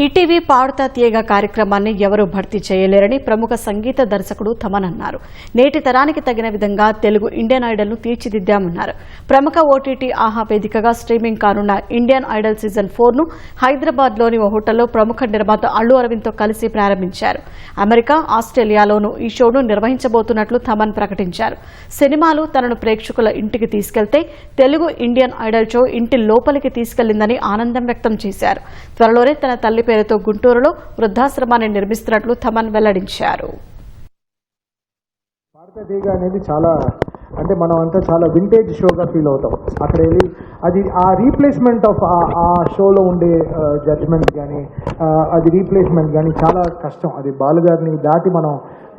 ETV పాడుతా తీయగా కార్యక్రమాన్ని ఎవరూ భర్తీ చేయలేరని ప్రముఖ సంగీత దర్శకుడు తమన్ అన్నారు నేటి తరానికి తగిన విధంగా తెలుగు ఇండియన్ ఐడల్ను తీర్చిదిద్దామన్నారు. ప్రముఖ ఓటీటీ ఆహా వేదికగా స్ట్రీమింగ్ కానున్న ఇండియన్ ఐడల్ సీజన్ ఫోర్ను హైదరాబాద్లోని ఓ హోటల్లో ప్రముఖ నిర్మాత అల్లు అరవింద్తో కలిసి ప్రారంభించారు. అమెరికా ఆస్ట్రేలియాలోనూ ఈ షోను నిర్వహించబోతున్నట్లు థమన్ ప్రకటించారు. సినిమాలు తనను ప్రేక్షకుల ఇంటికి తీసుకెళ్తే తెలుగు ఇండియన్ ఐడల్ షో ఇంటి లోపలికి తీసుకెళ్ళిందని ఆనందం వ్యక్తం చేశారు. త్వరలోనే తన తల్లి పేరుతో గుంటూరులో వృద్ధాశ్రమాన్ని నిర్మిస్తున్నట్లు థమన్ వెల్లడించారు. భారతదేశ అనేది చాలా అంటే మనం అంతా చాలా వింటేజ్ షోగా ఫీల్ అవుతాం. అక్కడ వెళ్ళి అది ఆ రీప్లేస్మెంట్ ఆఫ్ ఆ షోలో ఉండే జడ్జ్మెంట్ కానీ అది రీప్లేస్మెంట్ కానీ చాలా కష్టం. అది బాలుగారిని దాటి మనం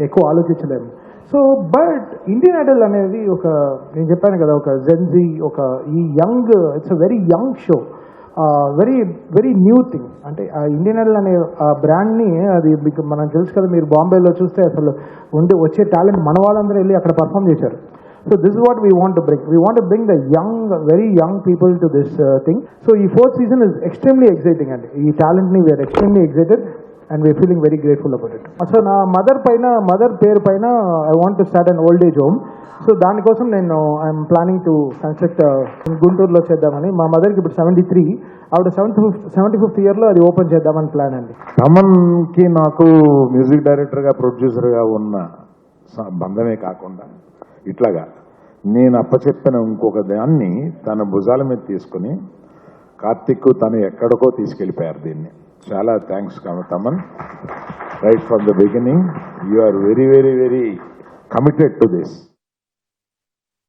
ఎక్కువ ఆలోచించలేము. సో బట్ ఇండియన్ ఐడల్ అనేది ఒక నేను చెప్పాను కదా ఒక జెన్జీ ఒక ఈ young it's uh very young show very very new thing అంటే ఆ ఇండియన్ ఐడల్ అనే ఆ బ్రాండ్ని అది మీకు మనం తెలుసు కదా మీరు బాంబేలో చూస్తే అసలు ఉండి వచ్చే టాలెంట్ మన వాళ్ళందరూ వెళ్ళి అక్కడ పర్ఫామ్ చేశారు. So this what we want bring we want bring the young very young people to this thing so ఈ fourth season is extremely exciting అండి. ఈ టాలెంట్ని we're extremely excited and we're feeling very grateful about it so నా mother పైన mother పేరు పైన I want to start an old age home so దానికోసం నేను ఐఎమ్ ప్లానింగ్ టు కన్స్ట్రక్ట్ గుంటూరులో చేద్దామని. మా మదర్కి ఇప్పుడు సెవెంటీ త్రీ ఆవిడ సెవెంత్ ఫిఫ్త్ సెవెంటీ ఫిఫ్త్ ఇయర్లో అది ఓపెన్ చేద్దామని ప్లాన్ అండి. తమన్కి నాకు మ్యూజిక్ డైరెక్టర్గా ప్రొడ్యూసర్గా ఉన్న స- బంధమే కాకుండా ఇట్లాగా నేను అప్పచెప్పిన ఇంకొక దాన్ని తన భుజాల మీద తీసుకుని కార్తిక్ తను ఎక్కడికో తీసుకెళ్ళిపోయారు దీన్ని. చాలా thanks కమతమ్మన్ right from the beginning you are very very very committed to this